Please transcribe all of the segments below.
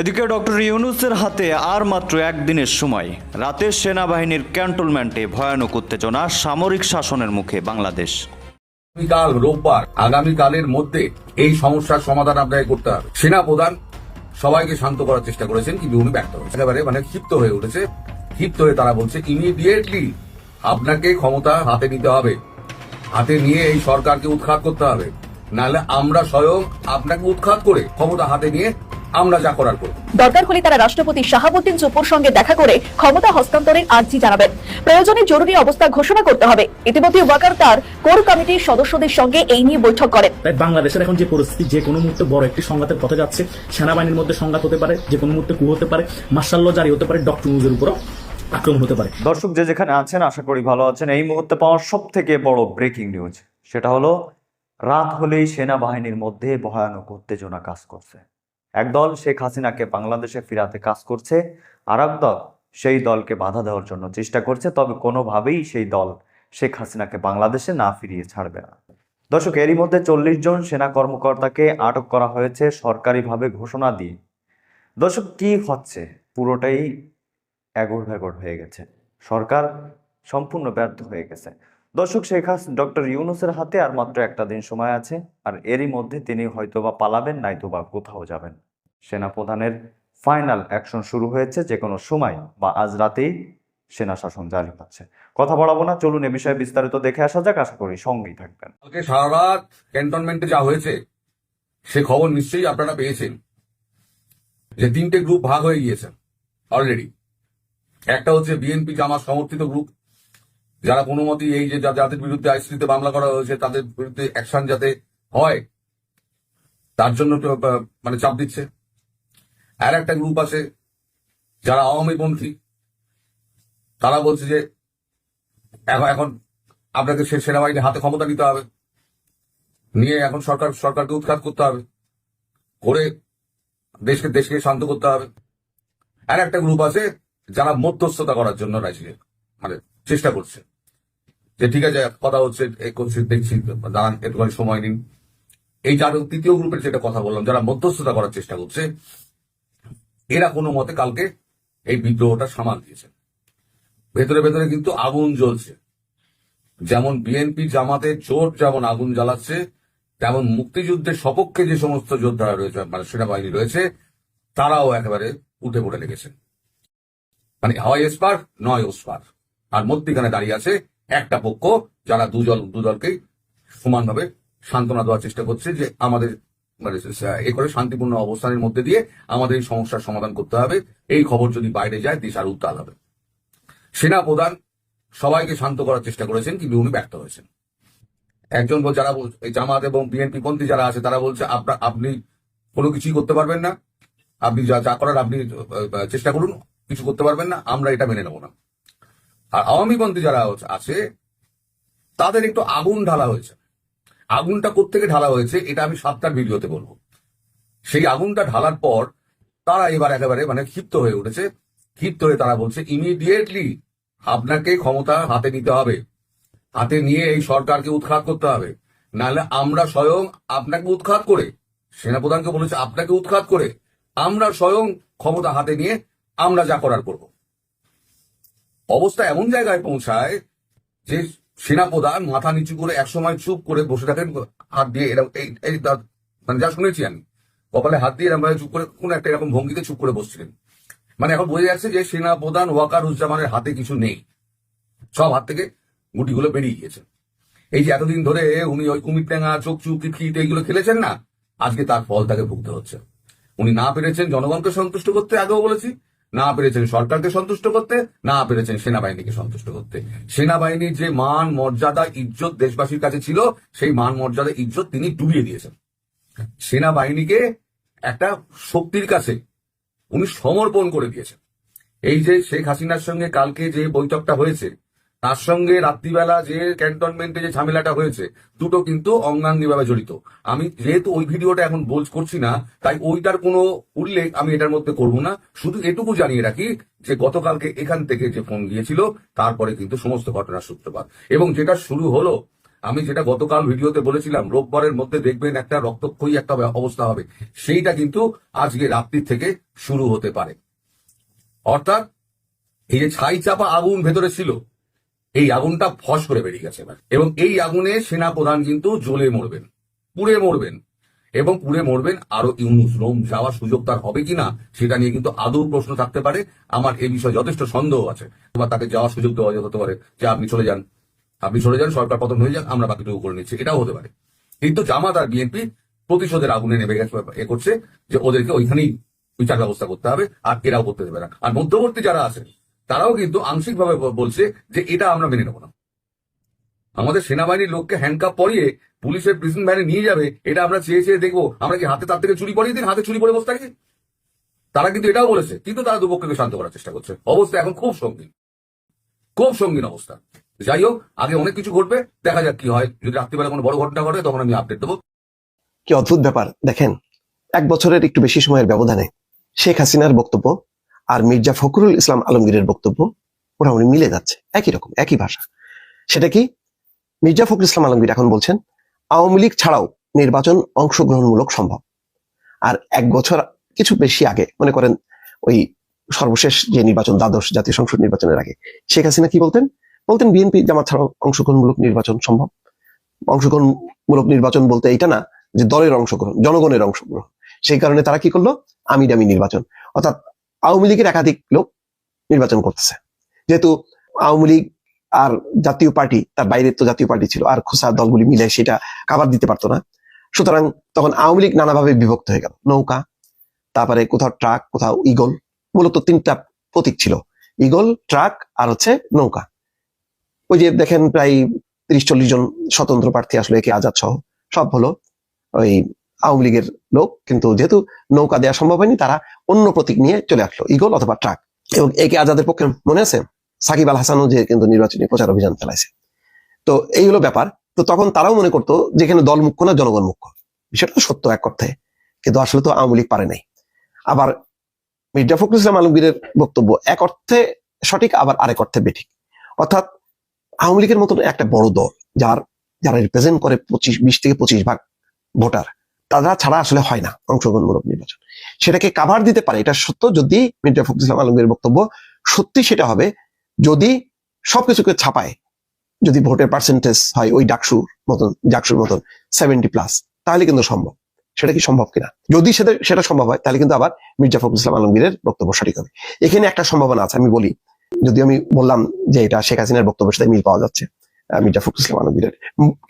এদিকে ডক্টর ইউনুসের হাতে আর মাত্র একদিনের সময়। রাতে সেনাবাহিনীর ক্যান্টনমেন্টে ভয়ানক উত্তেজনা, সামরিক শাসনের মুখে বাংলাদেশ। আগামীকাল রোববার, আগামীকালের মধ্যে এই সমস্যার সমাধান আপনাকে করতে হবে। সেনা প্রধান সবাইকে শান্ত করার চেষ্টা করেছেন, কিন্তু উনি ব্যর্থ হয়েছে একেবারে মানে ক্ষিপ্ত হয়ে উঠেছে। ক্ষিপ্ত হয়ে তারা বলছে ইমিডিয়েটলি আপনাকে ক্ষমতা হাতে নিতে হবে। হাতে নিয়ে এই সরকারকে উৎখাত করতে হবে। নাহলে আমরা স্বয়ং আপনাকে উৎখাত করে ক্ষমতা হাতে নিয়ে আমরা যা করার করব। দরকার হলে তারা রাষ্ট্রপতি শাহাবুদ্দিন চুপুর সঙ্গে দেখা করে ক্ষমতা হস্তান্তরের আর্জি জানাবেন। প্রয়োজনে জরুরি অবস্থা ঘোষণা করতে হবে। ইতিমধ্যে ওয়াকার তার কোর কমিটির সদস্যদের সঙ্গে এই নিয়ে বৈঠক করেন। তাই বাংলাদেশের এখন যে পরিস্থিতি যে কোনো মুহূর্তে বড় একটি সংঘাতের পথে যাচ্ছে। সেনাবাহিনীর মধ্যে সংঘাত হতে পারে যে কোনো মুহূর্তে কু হতে পারে মার্শাল্ল জারি হতে পারে ডক্টর নিউজের উপরও আক্রমণ হতে পারে। দর্শক যে যেখানে আছেন আশা করি ভালো আছেন এই মুহূর্তে পাওয়া সব থেকে বড় ব্রেকিং নিউজ সেটা হলো রাত হলেই সেনাবাহিনীর মধ্যে ভয়ানক উত্তেজনা কাজ করছে। একদল শেখ হাসিনাকে বাংলাদেশে ফিরাতে কাজ করছে, আর দল সেই দলকে বাধা দেওয়ার জন্য চেষ্টা করছে, তবে কোনোভাবেই সেই দল শেখ হাসিনাকে বাংলাদেশে না ফিরিয়ে ছাড়বে না। দর্শক, এরই মধ্যে চল্লিশ জন সেনা কর্মকর্তাকে আটক করা হয়েছে সরকারিভাবে ঘোষণা দিয়ে। দর্শক, কি হচ্ছে? পুরোটাই এগোর ভেগোর হয়ে গেছে। সরকার সম্পূর্ণ ব্যর্থ হয়ে গেছে। দর্শক শেখ হাস, ডক্টর ইউনুসের হাতে আর মাত্র একটা দিন সময় আছে, আর এরই মধ্যে তিনি হয়তোবা পালাবেন নয়তোবা কোথাও যাবেন। সেনাপ্রধানের ফাইনাল অ্যাকশন শুরু হয়েছে যে কোনো সময় বা আজ রাতেই সেনা শাসন জারি হচ্ছে। কথা বলাবো না, চলুন এ বিষয়ে বিস্তারিত দেখে আসা যাক, আশা করি সঙ্গেই থাকবেন। কালকে সারা রাত ক্যান্টনমেন্টে যা হয়েছে, সে খবর নিশ্চয়ই আপনারা পেয়েছেন যে তিনটে গ্রুপ ভাগ হয়ে গিয়েছে অলরেডি একটা হচ্ছে বিএনপি জামাত সমর্থিত গ্রুপ যারা কোনো মতেই এই যে যাদের বিরুদ্ধে আইসিতে মামলা করা হয়েছে, তাদের বিরুদ্ধে অ্যাকশন যাতে হয়, তার জন্য মানে চাপ দিচ্ছে। আর একটা গ্রুপ আছে, যারা আওয়ামীপন্থী তারা বলছে যে এখন আপনাকে সেনাবাহিনীর হাতে ক্ষমতা নিতে হবে। নিয়ে এখন সরকার, সরকারকে উৎখাত করতে হবে। করে দেশকে দেশকে শান্ত করতে হবে। আর একটা গ্রুপ আছে, যারা মধ্যস্থতা করার জন্য রাজি মানে চেষ্টা করছে। যে ঠিক আছে, কথা হচ্ছে করছি, দেখছি, দাঁড়ান একটুখানি সময় নিন। এই যার তৃতীয় গ্রুপের যেটা কথা বললাম, যারা মধ্যস্থতা করার চেষ্টা করছে, এরা কোনো মতে কালকে এই বিদ্রোহটা সামাল দিয়েছে। ভেতরে ভেতরে কিন্তু আগুন জ্বলছে। যেমন বিএনপি জামাতে জোট যেমন আগুন জ্বালাচ্ছে, তেমন মুক্তিযুদ্ধের সপক্ষে যে সমস্ত যোদ্ধারা রয়েছে মানে সেনাবাহিনী রয়েছে, তারাও একেবারে উঠে পড়ে লেগেছে। মানে হয় এসপার, নয় ওসপার। আর মধ্যিখানে দাঁড়িয়ে আছে একটা পক্ষ, যারা দুজল দুদলকেই সমানভাবে সান্ত্বনা দেওয়ার চেষ্টা করছে যে আমাদের মানে এ করে শান্তিপূর্ণ অবস্থানের মধ্যে দিয়ে আমাদের এই সমস্যার সমাধান করতে হবে। এই খবর যদি বাইরে যায় দেশ আর উত্তাল হবে। সেনা প্রধান সবাইকে শান্ত করার চেষ্টা করেছেন, কিন্তু উনি ব্যর্থ হয়েছেন। একজন যারা এই জামাত এবং বিএনপি পন্থী যারা আছে, তারা বলছে আপনার আপনি কোনো কিছুই করতে পারবেন না। আপনি যা যা করার, আপনি চেষ্টা করুন, কিছু করতে পারবেন না। আমরা এটা মেনে নেব না। আর আওয়ামী পন্থী যারা আছে তাদের একটু আগুন ঢালা হয়েছে। আগুনটা কোত্থেকে ঢালা হয়েছে, এটা আমি সাতটার ভিডিওতে বলব। সেই আগুনটা ঢালার পর তারা এবার একেবারে মানে ক্ষিপ্ত হয়ে উঠেছে। ক্ষিপ্ত হয়ে তারা বলছে ইমিডিয়েটলি আপনাকে ক্ষমতা হাতে নিতে হবে। হাতে নিয়ে এই সরকারকে উৎখাত করতে হবে। নাহলে আমরা স্বয়ং আপনাকে উৎখাত করে, সেনাপ্রধানকে বলেছে, আপনাকে উৎখাত করে আমরা স্বয়ং ক্ষমতা হাতে নিয়ে আমরা যা করার করব। অবস্থা এমন জায়গায় পৌঁছায় যে সেনাপ্রধান মাথা নিচু করে একসময় চুপ করে বসে থাকেন, হাত দিয়ে এরকম এই মানে যা শুনেছি আমি, কপালে হাত দিয়ে এরকম চুপ করে কোন একটা এরকম ভঙ্গিতে চুপ করে বসছিলেন। মানে এখন বোঝা যাচ্ছে যে সেনা প্রধান ওয়াকারুজ্জামানের হাতে কিছু নেই। সব হাত থেকে গুটিগুলো বেরিয়ে গিয়েছে। এই যে এতদিন ধরে উনি ওই কুমির টেঙা চোখ চুপ কিট এইগুলো খেলেছেন না, আজকে তার ফল তাকে ভুগতে হচ্ছে। উনি না পেরেছেন জনগণকে সন্তুষ্ট করতে, আগেও বলেছি। না পেরেছেন সরকারকে সন্তুষ্ট করতে, না পেরেছেন সেনাবাহিনীকে সন্তুষ্ট করতে। সেনাবাহিনীর যে মান, মর্যাদা, ইজ্জত দেশবাসীর কাছে ছিল, সেই মান, মর্যাদা, ইজ্জত তিনি ডুবিয়ে দিয়েছেন। সেনাবাহিনীকে একটা শক্তির কাছে উনি সমর্পণ করে দিয়েছেন। এই যে শেখ হাসিনার সঙ্গে কালকে যে বৈঠকটা হয়েছে তার সঙ্গে রাত্রিবেলা যে ক্যান্টনমেন্টে যে ঝামেলাটা হয়েছে, দুটো কিন্তু অঙ্গাঙ্গিভাবে জড়িত। আমি যেহেতু ওই ভিডিওটা এখন বল করছি না, তাই ওইটার কোনো উল্লেখ আমি এটার মধ্যে করব না। শুধু এটুকু জানিয়ে রাখি যে গতকালকে এখান থেকে যে ফোন গিয়েছিল, তারপরে কিন্তু সমস্ত ঘটনার সূত্রপাত। এবং যেটা শুরু হলো, আমি যেটা গতকাল ভিডিওতে বলেছিলাম, রোববারের মধ্যে দেখবেন একটা রক্তক্ষয়ী একটা অবস্থা হবে। সেইটা কিন্তু আজকে রাত্রির থেকে শুরু হতে পারে। অর্থাৎ এই যে ছাই চাপা আগুন ভেতরে ছিল এই আগুনটা ফস করে বেরিয়ে গেছে এবার। এবং এই আগুনে সেনা প্রধান কিন্তু জ্বলে মরবেন, পুড়ে মরবেন। এবং পুড়ে মরবেন আরও ইউনুস। রোম যাওয়ার সুযোগ তার হবে কিনা, সেটা নিয়ে কিন্তু আদৌ প্রশ্ন থাকতে পারে। আমার এই বিষয়ে যথেষ্ট সন্দেহ আছে। বা তাকে যাওয়ার সুযোগ দেওয়া হতে পারে যে আপনি চলে যান। আপনি চলে যান, সরকার পতন হয়ে যান আমরা বাকিটুকু করে নিচ্ছি। এটাও হতে পারে। কিন্তু জামাত আর বিএনপি প্রতিশোধের আগুনে নেমে গেছে, এ করছে যে ওদেরকে ওইখানেই বিচার ব্যবস্থা করতে হবে, আর এরাও করতে দেবে না। আর মধ্যবর্তী যারা আছে তারাও কিন্তু আংশিকভাবে বলছে যে এটা আমরা মেনে নেব না। আমাদের সেনাবাহিনীর লোককে হ্যান্ডকাপ পরিয়ে পুলিশের প্রিজন ভ্যানে নিয়ে যাবে, এটা আমরা চেয়ে চেয়ে দেখব, আমরা কি হাতে তার থেকে চুরি পরিয়ে দিন, হাতে চুরি পরে বসে থাকি? তারা কিন্তু এটাও বলেছে, কিন্তু তারা দুপক্ষকে শান্ত করার চেষ্টা করছে। অবস্থা এখন খুব সঙ্গীন। খুব সঙ্গীন অবস্থা। যাই হোক, আগে অনেক কিছু ঘটবে, দেখা যাক কি হয়। যদি রাত্রিবেলা কোনো বড় ঘটনা ঘটে, তখন আমি আপডেট দেবো। কি অদ্ভুত ব্যাপার, দেখেন, এক বছরের একটু বেশি সময়ের ব্যবধানে শেখ হাসিনার বক্তব্য আর মির্জা ফখরুল ইসলাম আলমগীরের বক্তব্য মোটামুটি মিলে যাচ্ছে, একই রকম, একই ভাষা। সেটা কি? মির্জা ফখরুল ইসলাম আলমগীর এখন বলছেন, আওয়ামী লীগ ছাড়াও নির্বাচন অংশগ্রহণমূলক সম্ভব। আর এক বছর, কিছু বেশি আগে, মনে করেন ওই সর্বশেষ যে নির্বাচন, দ্বাদশ জাতীয় সংসদ নির্বাচনের আগে, শেখ হাসিনা কি বলতেন? বলতেন, বিএনপি জামাত ছাড়াও অংশগ্রহণমূলক নির্বাচন সম্ভব। অংশগ্রহণমূলক নির্বাচন বলতে এইটা না যে দলের অংশগ্রহণ, জনগণের অংশগ্রহণ। সেই কারণে তারা কি করল? আমি দামি নির্বাচন। অর্থাৎ আওয়ামী লীগের একাধিক লোক নির্বাচন করতেছে। যেহেতু আওয়ামী লীগ আর জাতীয় পার্টি, তার বাইরে তো জাতীয় পার্টি ছিল, আর খোসা দলগুলি মিলে সেটা কাভার দিতে পারতো না। সুতরাং তখন আওয়ামী লীগ নানাভাবে বিভক্ত হয়ে গেল। নৌকা, তারপরে কোথাও ট্রাক, কোথাও ইগল মূলত তিনটা প্রতীক ছিল। ইগল ট্রাক আর হচ্ছে নৌকা। ওই যে দেখেন প্রায় তিরিশ চল্লিশ জন স্বতন্ত্র প্রার্থী আসলে, একে আজাদ সহ। সব হলো ওই আওয়ামী লীগের লোক, কিন্তু যেহেতু নৌকা দেওয়া সম্ভব হয়নি, তারা অন্য প্রতীক নিয়ে চলে আসলো, ইগল অথবা ট্রাক। এবং একে আজাদের পক্ষে মনে আছে? সাকিব আল হাসানও যে কিন্তু নির্বাচনী প্রচার অভিযান চালাইছে। তো এই হলো ব্যাপার। তো তখন তারাও মনে করতো যেখানে দল মুখ্য না জনগণ মুখ্য? বিষয়টা সত্য এক অর্থে। কিন্তু আসলে তো আওয়ামী লীগ পারে নাই। আবার মির্জা ফখরুল ইসলাম আলমগীরের বক্তব্য এক অর্থে সঠিক, আবার আরেক অর্থে বেঠিক। অর্থাৎ আওয়ামী লীগের মতন একটা বড় দল, যার, যারা রিপ্রেজেন্ট করে পঁচিশ, বিশ থেকে পঁচিশ ভাগ ভোটার তারা ছাড়া আসলে হয় না অংশগ্রহণমূলক নির্বাচন। সেটাকে কাভার দিতে পারে, এটা সত্য। যদি মির্জা ফখরুল ইসলাম আলমগীরের বক্তব্য সত্যি সেটা হবে, যদি সবকিছুকে ছাপায়, যদি ভোটের পার্সেন্টেজ হয় ওই ডাকসুর মতন ডাকসুর মতন সেভেন্টি প্লাস তাহলে কিন্তু সম্ভব। সেটা কি সম্ভব কিনা? যদি সেটা সেটা সম্ভব হয়, তাহলে কিন্তু আবার মির্জা ফখরুল ইসলাম আলমগীরের বক্তব্য সঠিক হবে। এখানে একটা সম্ভাবনা আছে, আমি বলি। যদি আমি বললাম যে এটা শেখ হাসিনার বক্তব্যের সাথে মিল পাওয়া যাচ্ছে মির্জা ফখরুল ইসলাম আলমগীরের।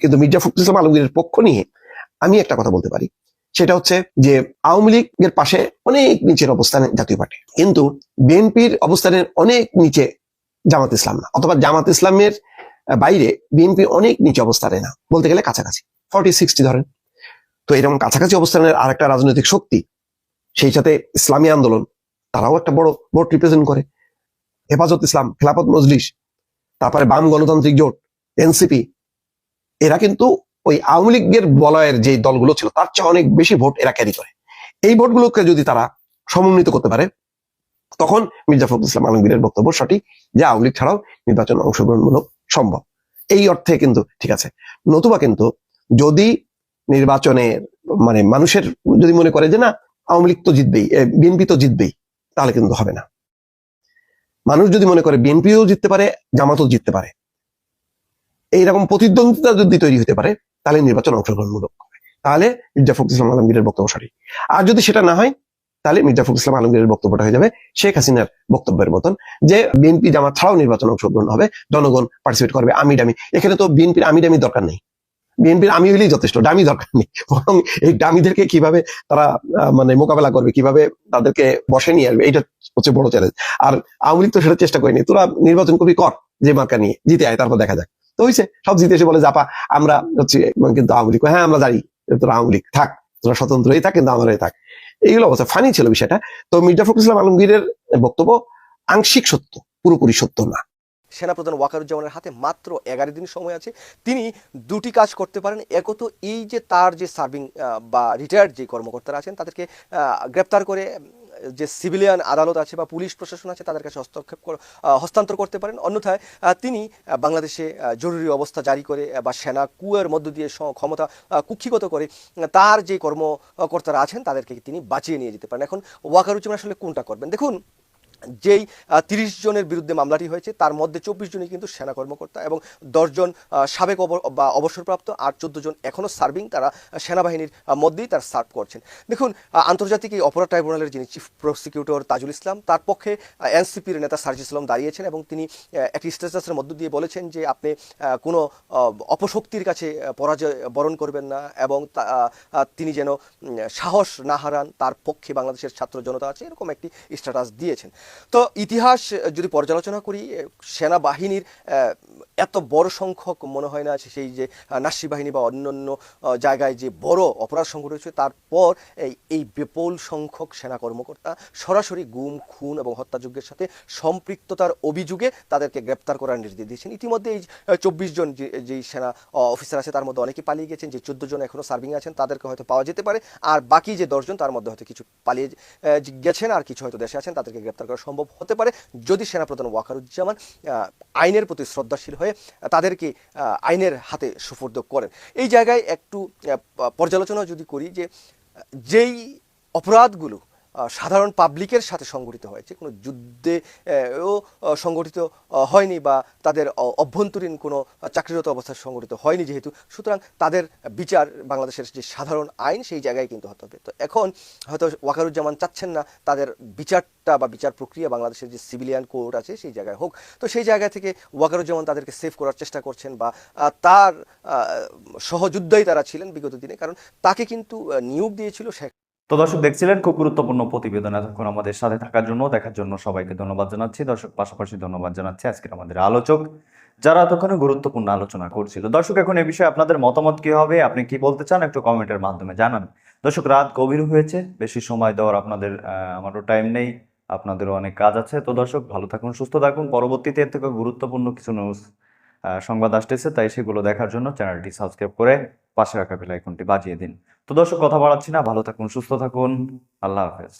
কিন্তু মির্জা ফখরুল ইসলাম আলমগীরের পক্ষ নিয়ে আমি একটা কথা বলতে পারি। সেটা হচ্ছে যে আওয়ামী লীগের পাশে অনেক নিচের অবস্থানে জাতীয় পার্টি। কিন্তু বিএনপির অবস্থানের অনেক নিচে জামাত ইসলাম না। অথবা জামাত ইসলামের বাইরে বিএনপি অনেক নিচে অবস্থানে না। বলতে গেলে কাছাকাছি। ফর্টি সিক্সটি ধরেন। তো এরকম কাছাকাছি অবস্থানের আর একটা রাজনৈতিক শক্তি, সেই সাথে ইসলামী আন্দোলন, তারাও একটা বড় ভোট রিপ্রেজেন্ট করে। হেফাজত ইসলাম, খেলাফত মজলিস, তারপরে বাম গণতান্ত্রিক জোট, এনসিপি, এরা কিন্তু ওই আওয়ামী লীগের বলয়ের যে দলগুলো ছিল, তার চেয়ে অনেক বেশি ভোট এরা ক্যারি করে। এই ভোটগুলোকে যদি তারা সমন্বিত করতে পারে, তখন মির্জা ফখরুল ইসলাম আলমগীরের বক্তব্য সঠিক যে আওয়ামী লীগ ছাড়াও নির্বাচন অংশগ্রহণমূলক সম্ভব। এই অর্থে কিন্তু ঠিক আছে। নতুবা কিন্তু যদি নির্বাচনে মানে মানুষের যদি মনে করে যে না, আওয়ামী লীগ তো জিতবেই বিএনপি তো জিতবেই, তাহলে কিন্তু হবে না। মানুষ যদি মনে করে বিএনপিও জিততে পারে, জামাতও জিততে পারে। এইরকম প্রতিদ্বন্দ্বিতা যদি তৈরি হতে পারে তাহলে নির্বাচন অংশগ্রহণমূলক তাহলে মির্জা ফখরুল ইসলাম আলমগীরের বক্তব্য সঠিক। আর যদি সেটা না হয়, তাহলে মির্জা ফখরুল ইসলাম আলমগীরের বক্তব্যটা হয়ে যাবে শেখ হাসিনার বক্তব্যের মতন যে বিএনপি জামাত ছাড়াও নির্বাচন অংশগ্রহণ হবে, জনগণ পার্টিসিপেট করবে, আমি ডামি এখানে তো বিএনপির আমি ডামি দরকার নেই। বিএনপির আমি হইলেই যথেষ্ট ডামি দরকার নেই। বরং এই ডামিদেরকে কীভাবে তারা মানে মোকাবেলা করবে, কীভাবে তাদেরকে বসে নিয়ে আসবে এটা হচ্ছে বড় চ্যালেঞ্জ আর আওয়ামী লীগ তো সেটা চেষ্টা করেনি। তোরা নির্বাচন করবি কর, যে মার্কা নিয়ে, জিতে আয়, তারপর দেখা যাক। তো হয়েছে সব জিতে এসে বলে, জাপা, আমরা হচ্ছে কিন্তু আওয়ামী হ্যাঁ আমরা জানি তোরা আওয়ামী থাক। তোরা স্বতন্ত্রই থাক, কিন্তু আমারই থাক। এইগুলো অবস্থা ফানি ছিল বিষয়টা। তো মির্জা ফখরুল ইসলাম আলমগীরের বক্তব্য আংশিক সত্য, পুরোপুরি সত্য না। সেনাপ্রধান ওয়াকারুজ্জামানের হাতে মাত্র এগারো দিন সময় আছে। তিনি দুটি কাজ করতে পারেন। একত এই যে তার যে সার্ভিং বা রিটায়ার্ড যে কর্মকর্তারা আছেন, তাদেরকে গ্রেপ্তার করে যে সিভিলিয়ান আদালত আছে বা পুলিশ প্রশাসন আছে, তাদের কাছে হস্তক্ষেপ হস্তান্তর করতে পারেন। অন্যথায় তিনি বাংলাদেশে জরুরি অবস্থা জারি করে বা সেনা কুয়ের মধ্য দিয়ে ক্ষমতা কুক্ষিগত করে তার যে কর্মকর্তারা আছেন, তাদেরকে তিনি বাঁচিয়ে নিয়ে যেতে পারেন। এখন ওয়াকারুজ্জামান আসলে কোনটা করবেন? দেখুন যেই তিরিশ জনের বিরুদ্ধে মামলাটি হয়েছে, তার মধ্যে চব্বিশ জনই কিন্তু সেনা কর্মকর্তা এবং দশজন সাবেক বা অবসরপ্রাপ্ত আর চোদ্দ জন এখনও সার্ভিং তারা সেনাবাহিনীর মধ্যেই তার সার্ভ করছেন। দেখুন আন্তর্জাতিক এই অপরাধ ট্রাইব্যুনালের যিনি চিফ প্রসিকিউটর তাজুল ইসলাম, তার পক্ষে এনসিপির নেতা সার্জি ইসলাম দাঁড়িয়েছেন এবং তিনি একটি স্ট্যাটাসের মধ্য দিয়ে বলেছেন যে আপনি কোনো অপশক্তির কাছে পরাজয়, বরণ করবেন না এবং তিনি যেন সাহস না হারান, তার পক্ষে বাংলাদেশের ছাত্র জনতা আছে, এরকম একটি স্ট্যাটাস দিয়েছেন। তো ইতিহাস যদি পর্যালোচনা করি সেনাবাহিনীর এত বড় সংখ্যক মনে হয় না সেই যে নাসি বাহিনী বা অন্যান্য জায়গায় যে বড় অপরাধ সংঘটিত তারপর এই এই বিপুল সংখ্যক সেনা কর্মকর্তা সরাসরি গুম, খুন এবং হত্যাযজ্ঞের সাথে সম্পৃক্ততার অভিযোগে তাদেরকে গ্রেপ্তার করার নির্দেশ দিয়েছেন। ইতিমধ্যে এই চব্বিশ জন যে যেই সেনা অফিসার আছে, তার মধ্যে অনেকে পালিয়ে গেছেন, যে চোদ্দ জন এখনও সার্ভিং আছেন, তাদেরকে হয়তো পাওয়া যেতে পারে। আর বাকি যে দশজন তার মধ্যে হয়তো কিছু পালিয়ে গেছেন, আর কিছু হয়তো দেশে আছেন, তাদেরকে গ্রেপ্তার করা সম্ভব হতে পারে যদি সেনাপ্রধান ওয়াকারুজ্জামান আইনের প্রতি শ্রদ্ধাশীল হয়ে তাদেরকে আইনের হাতে সুপর্দ করেন। এই জায়গায় একটু পর্যালোচনা যদি করি যে যেই অপরাধগুলো সাধারণ পাবলিকের সাথে সংগঠিত হয়েছে। কোনো যুদ্ধে ও সংগঠিত হয়নি বা তাদের অভ্যন্তরীণ কোনো চাকরিরত অবস্থায় সংগঠিত হয়নি যেহেতু। সুতরাং তাদের বিচার বাংলাদেশের যে সাধারণ আইন, সেই জায়গায় কিন্তু হতে হবে। তো এখন হয়তো ওয়াকারুজ্জামান চাচ্ছেন না তাদের বিচারটা বা বিচার প্রক্রিয়া বাংলাদেশের যে সিভিলিয়ান কোর্ট আছে সেই জায়গায় হোক। তো সেই জায়গা থেকে ওয়াকারুজ্জামান তাদেরকে সেভ করার চেষ্টা করছেন বা তার সহযোদ্ধাই তারা ছিলেন বিগত দিনে। কারণ তাকে কিন্তু নিয়োগ দিয়েছিল শেখ তো দর্শক, দেখছিলেন? খুব গুরুত্বপূর্ণ প্রতিবেদন এতক্ষণ আমাদের সাথে থাকার জন্য। দেখার জন্য সবাইকে ধন্যবাদ জানাচ্ছি। দর্শক, পাশাপাশি ধন্যবাদ জানাচ্ছি আজকের আমাদের আলোচক, যারা এতক্ষণে গুরুত্বপূর্ণ আলোচনা করছিল। দর্শক, এখন এ বিষয়ে আপনাদের মতামত কি হবে? আপনি কি বলতে চান? একটু কমেন্টের মাধ্যমে জানান। দর্শক, রাত গভীর হয়েছে। বেশি সময় দেওয়ার আপনাদের আমারও টাইম নেই। আপনাদেরও অনেক কাজ আছে। তো দর্শক, ভালো থাকুন, সুস্থ থাকুন। পরবর্তীতে এর থেকে গুরুত্বপূর্ণ কিছু নিউজ সংবাদ আসতেছে, তাই সেগুলো দেখার জন্য চ্যানেলটি সাবস্ক্রাইব করে পাশে রাখা বেল আইকনটি বাজিয়ে দিন। তো দর্শক, কথা বাড়াচ্ছি না, ভালো থাকুন, সুস্থ থাকুন, আল্লাহ হাফেজ।